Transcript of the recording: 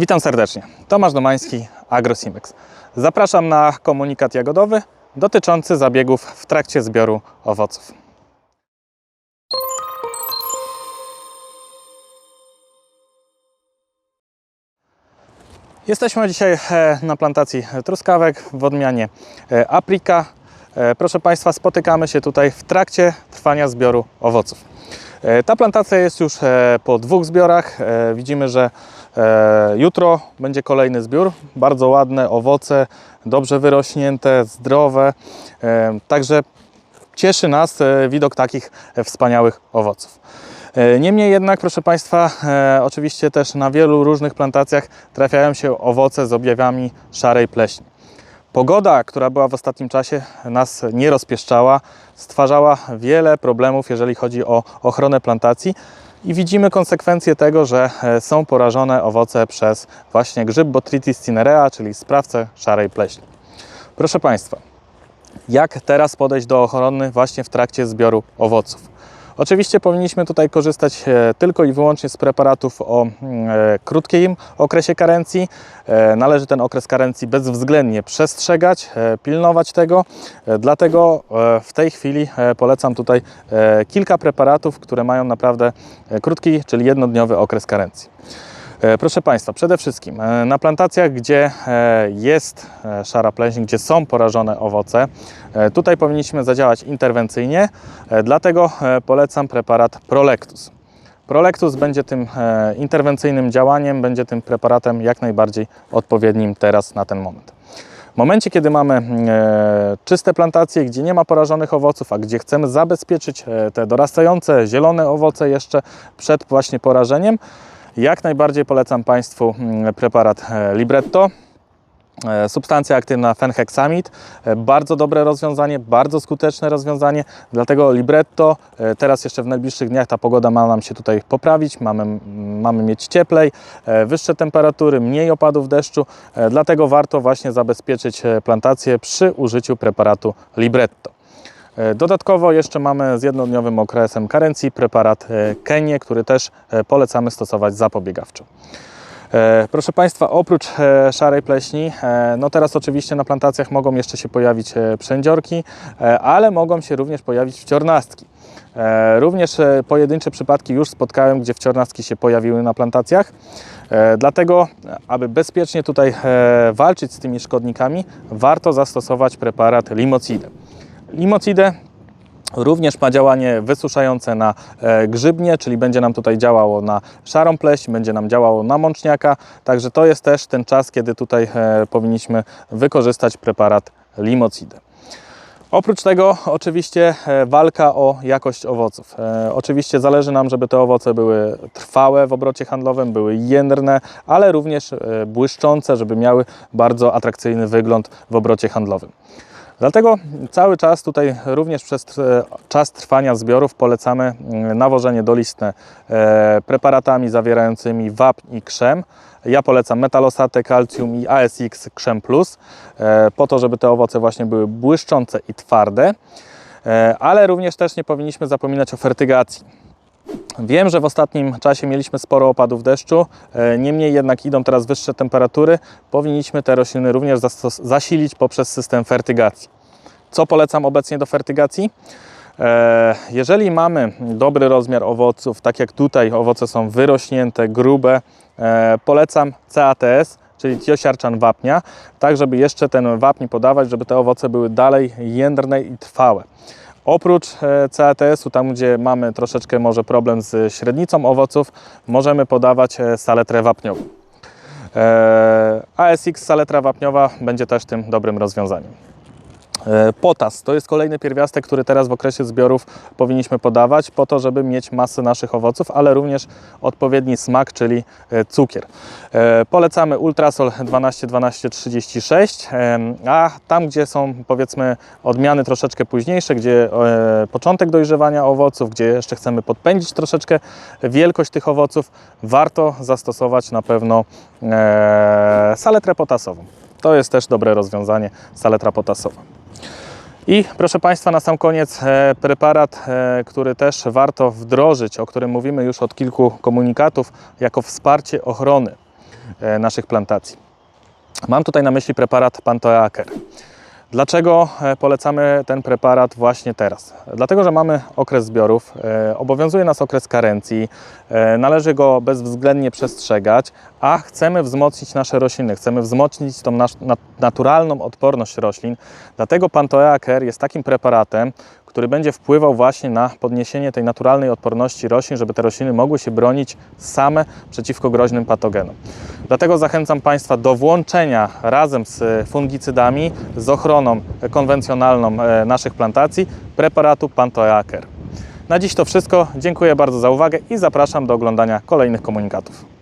Witam serdecznie. Tomasz Domański, AgroSimex. Zapraszam na komunikat jagodowy dotyczący zabiegów w trakcie zbioru owoców. Jesteśmy dzisiaj e, na plantacji truskawek w odmianie e, Aprika. E, Proszę Państwa, spotykamy się tutaj w trakcie trwania zbioru owoców. Ta plantacja jest już po dwóch zbiorach. Widzimy, że jutro będzie kolejny zbiór. Bardzo ładne owoce, dobrze wyrośnięte, zdrowe. E, Także cieszy nas e, widok takich e, wspaniałych owoców. E, Niemniej jednak, proszę Państwa, e, oczywiście też na wielu różnych plantacjach trafiają się owoce z objawami szarej pleśni. Pogoda, która była w ostatnim czasie, nas nie rozpieszczała, stwarzała wiele problemów, jeżeli chodzi o ochronę plantacji. I widzimy konsekwencje tego, że e, są porażone owoce przez właśnie grzyb Botrytis cinerea, czyli sprawcę szarej pleśni. Proszę Państwa, jak teraz podejść do ochrony właśnie w trakcie zbioru owoców. Oczywiście powinniśmy tutaj korzystać e, tylko i wyłącznie z preparatów o mm, e, krótkim okresie karencji. E, Należy ten okres karencji bezwzględnie przestrzegać, pilnować tego. Dlatego w tej chwili polecam tutaj kilka preparatów, które mają naprawdę krótki, czyli jednodniowy okres karencji. E, Proszę Państwa, przede wszystkim e, na plantacjach, gdzie e, jest szara pleśń, gdzie są porażone owoce, tutaj powinniśmy zadziałać interwencyjnie, dlatego polecam preparat Prolectus. Prolectus będzie tym interwencyjnym działaniem, będzie tym preparatem jak najbardziej odpowiednim teraz na ten moment. W momencie, kiedy mamy czyste plantacje, gdzie nie ma porażonych owoców, a gdzie chcemy zabezpieczyć te dorastające zielone owoce jeszcze przed właśnie porażeniem, jak najbardziej polecam Państwu mm, preparat e, Libretto. E, Substancja aktywna fenhexamid, E, bardzo dobre rozwiązanie, bardzo skuteczne rozwiązanie, dlatego Libretto, teraz jeszcze w najbliższych dniach ta pogoda ma nam się tutaj poprawić, mamy, mamy mieć cieplej, wyższe temperatury, mniej opadów deszczu, dlatego warto właśnie zabezpieczyć plantację przy użyciu preparatu Libretto. E, Dodatkowo jeszcze mamy z jednodniowym okresem karencji preparat e, Kenie, który też e, polecamy stosować zapobiegawczo. Proszę Państwa, oprócz szarej pleśni, no teraz oczywiście na plantacjach mogą jeszcze się pojawić przędziorki, ale mogą się również pojawić wciornastki. Również pojedyncze przypadki już spotkałem, gdzie wciornastki się pojawiły na plantacjach. Dlatego, aby bezpiecznie tutaj walczyć z tymi szkodnikami, warto zastosować preparat limocidę. Limocidę Również ma działanie wysuszające na e, grzybnie, czyli będzie nam tutaj działało na szarą pleśń, będzie nam działało na mączniaka. Także to jest też ten czas, kiedy tutaj e, powinniśmy wykorzystać preparat limocidę. Oprócz tego oczywiście e, walka o jakość owoców. Oczywiście zależy nam, żeby te owoce były trwałe w obrocie handlowym, były jędrne, ale również błyszczące, żeby miały bardzo atrakcyjny wygląd w obrocie handlowym. Dlatego cały czas tutaj również przez czas trwania zbiorów polecamy mm, nawożenie dolistne preparatami zawierającymi wapń i krzem. Ja polecam metalosatę, kalcium i ASX Krzem Plus, e, po to, żeby te owoce właśnie były błyszczące i twarde. E, Ale również też nie powinniśmy zapominać o fertygacji. Wiem, że w ostatnim czasie mieliśmy sporo opadów deszczu, e, niemniej jednak idą teraz wyższe temperatury. Powinniśmy te rośliny również zasilić poprzez system fertygacji. Co polecam obecnie do fertygacji? E, Jeżeli mamy dobry rozmiar owoców, tak jak tutaj owoce są wyrośnięte, grube, e, polecam CATS, czyli tiosiarczan wapnia, tak żeby jeszcze ten wapń podawać, żeby te owoce były dalej jędrne i trwałe. Oprócz e, CATS-u, tam gdzie mamy troszeczkę może problem z średnicą owoców, możemy podawać e, saletrę wapniową. E, ASX saletra wapniowa będzie też tym dobrym rozwiązaniem. E, Potas to jest kolejny pierwiastek, który teraz w okresie zbiorów powinniśmy podawać, po to, żeby mieć masę naszych owoców, ale również odpowiedni smak, czyli e, cukier. E, Polecamy Ultrasol 12 12 36, em, a tam, gdzie są powiedzmy odmiany troszeczkę późniejsze, gdzie początek dojrzewania owoców, gdzie jeszcze chcemy podpędzić troszeczkę wielkość tych owoców, warto zastosować na pewno saletrę potasową. To jest też dobre rozwiązanie, saletra potasowa. I proszę Państwa, na sam koniec e, preparat, e, który też warto wdrożyć, o którym mówimy już od kilku komunikatów, jako wsparcie ochrony. e, naszych plantacji. Mam tutaj na myśli preparat Pantoeaker. Dlaczego e, polecamy ten preparat właśnie teraz? Dlatego, że mamy okres zbiorów, e, obowiązuje nas okres karencji, e, należy go bezwzględnie przestrzegać, a chcemy wzmocnić nasze rośliny, chcemy wzmocnić tą naturalną odporność roślin. Dlatego Pantoeaker jest takim preparatem, który będzie wpływał właśnie na podniesienie tej naturalnej odporności roślin, żeby te rośliny mogły się bronić same przeciwko groźnym patogenom. Dlatego zachęcam Państwa do włączenia razem z fungicydami, z ochroną konwencjonalną e, naszych plantacji preparatu Pantoeaker. Na dziś to wszystko. Dziękuję bardzo za uwagę i zapraszam do oglądania kolejnych komunikatów.